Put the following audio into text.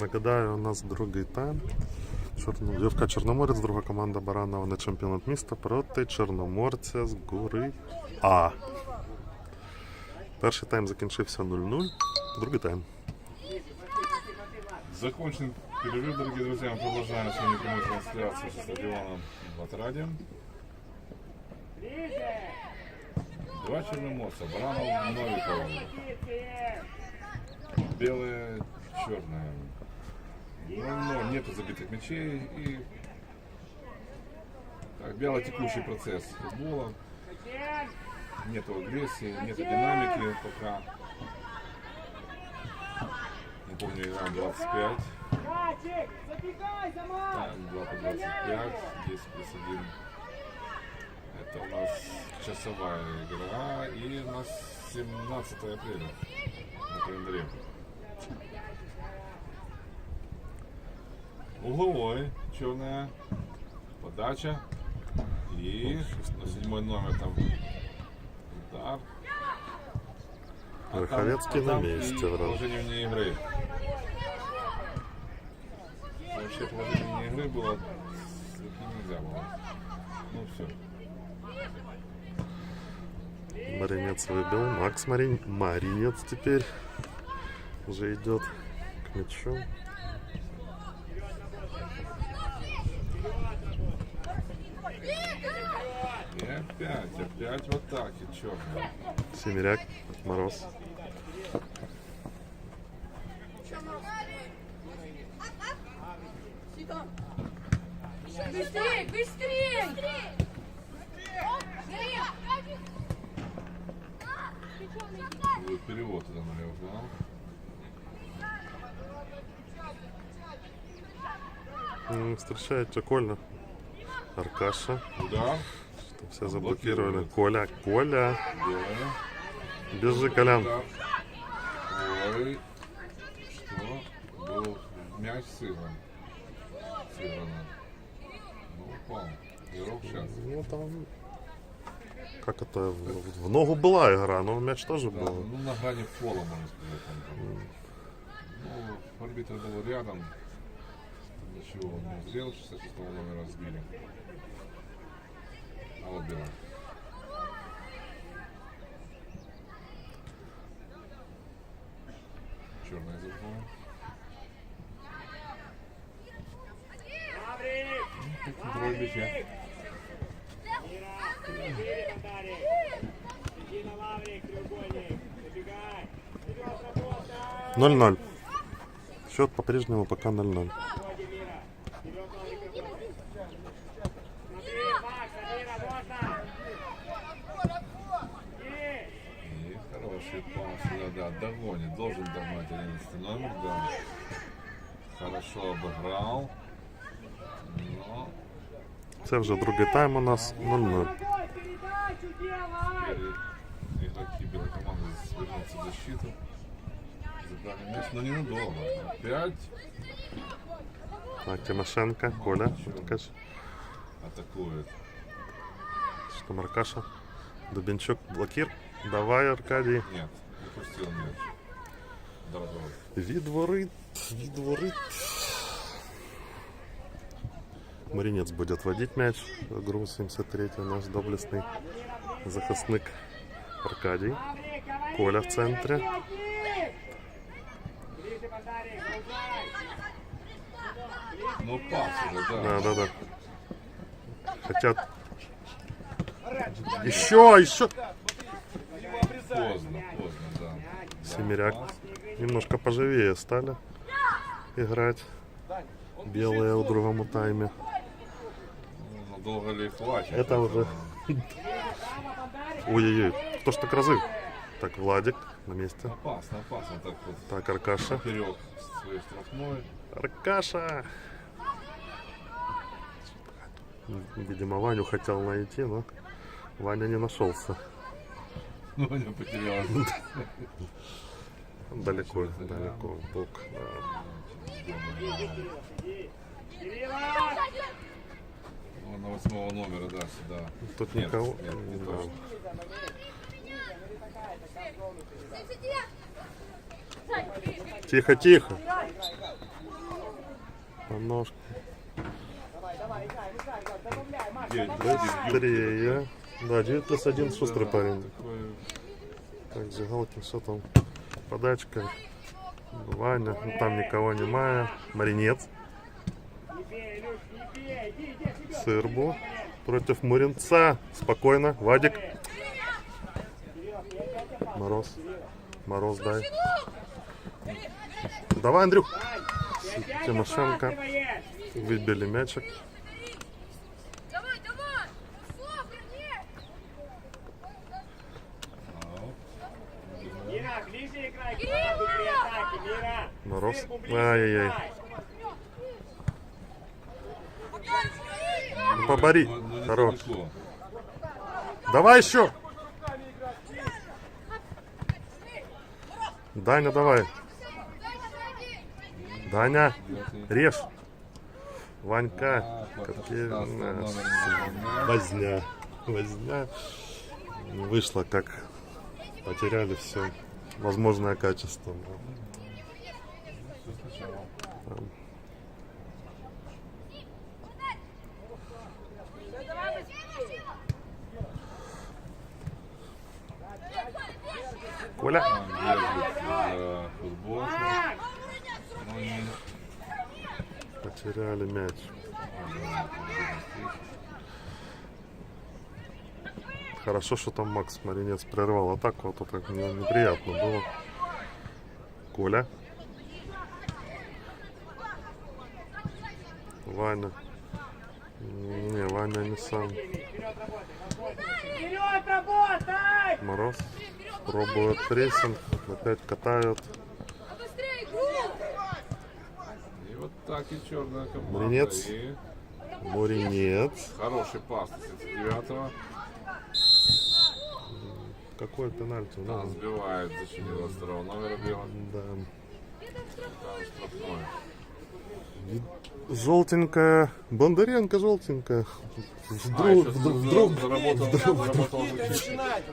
Нагадаю, у нас другий тайм. Чорно... Чорноморець, друга команда Баранова на чемпіонат міста проти Чорноморця з гори А. Перший тайм закінчився 0-0, другий тайм. Закончен перерыв, дорогие друзья. Мы продолжаем сегодня прямую трансляцию со стадиона Батради. Два черноморца. Баранов, Новиков. Белые, черные. Ну, но нету забитых мячей и так, вяло текущий процесс футбола. Нету агрессии, нету динамики пока. Не помню, играем 25. Мячик, забегай, Замар! Тайм 2 по 25, 10 плюс 1. Это у нас часовая игра. И у нас 17 апреля на календаре. Угловой, черная подача. И на седьмой номер там удар. А там- Верховецкий а на там месте и вроде. Положение вне игры. Вообще положение вне игры было нельзя было. Ну все. Маринец выбил. Макс Марин... Маринец теперь уже идет к мячу. И опять, опять в атаке, черный. Семеряк, Мороз. Быстрей, быстрей! Будет перевод туда налево фланг. М, Встречает Кольна. Аркаша. Удар. Что все заблокировали. Коля, Коля. Белая. Бежи, Колян. Удар. Ой. Что? Был мяч сыгран. Сыграно. Ну, упал. Игрок сейчас. Ну там... Как это? В, в ногу была игра, но мяч тоже Да, был. ну на грани фола, можно сказать. Там, там. Ну, арбитр был рядом. Ничего он не сделал, 66 номера сбили. А вот белая. Черная забыла. Контроль мяча. 0-0. Счет по-прежнему пока 0-0. Входи, Мира! Вперед, Маврик, работай! Смотри, Макс, Мира, можно! Иди! И хороший пас. Да, да, догонит. Должен догнать 11 номер, да. Хорошо обыграл. Но Це вже другий тайм у нас 0-0. Дорогой, передачу делай! теперь игроки белой команды свернутся в защиту. Забрали мяч, но ненадолго. Опять Так, Тимошенко, Коля. Ткач, атакует. Что Маркаша. Дубенчук, блокир. Давай, Аркадий. Нет, упустил мяч. Дорогой. Відворит, відворит. Маринец будет водить мяч игру 73 наш доблестный захисник Говори! Коля в центре. Ну пас уже, Да, да. да, да. Хотят. Еще, еще. Поздно, поздно, да. Семеряк. Немножко поживее стали играть. Белые в другому тайме. Долго ли хватит? Это уже. Ой-ой-ой. Кто ж так разыв? Так, Владик на месте. Опасно, опасно. Так вот Так, Аркаша. вперед своей штрафной. Аркаша! Видимо, Ваню хотел найти, но Ваня не нашелся. Ну, не потерял. Далеко, далеко бок. да. Кирилла! Он на восьмого номера, да, сюда. Тут Нет, никого. нет, не Да. то. Тихо, тихо. Плюс один. Быстрее. Да, 9 плюс 1 шустрый парень. Так, Зигалкин, что там? Подачка. Ваня, ну, там никого немає. Маринец. Сырбу против Муринца. Спокойно. Вадик. Мороз. Мороз дай. Давай, Андрюх. Тимошенко. Выбили мячик. Давай, давай! Супер, нет! Мира, ближе играй к флангу при атаке, Мира. Мороз. Сырбу ближе Ай-яй-яй. играй. Ну, Побори. Хорош. Давай еще. Даня, давай. Даня, режь. Ванька. А, Какие 16 у нас номер не выполняет. Возня. Возня. Вышло как потеряли все возможное качество. Там не- Потеряли мяч. Хорошо, что там Макс Маринец прервал атаку, а то так не- неприятно было. Коля. Ваня. Не, Ваня не сам. Вперед работай! Мороз. Пробует прессинг. Опять катают. А! И вот так и черная команда. Маринец. И Муринец. хороший пас 39-го. Какой пенальти? Да, Ну, сбивает защитник 22 номера белого. да. Желтенькая. Бондаренко желтенькая. А, Вдруг, еще вдруг, вдруг, защитник.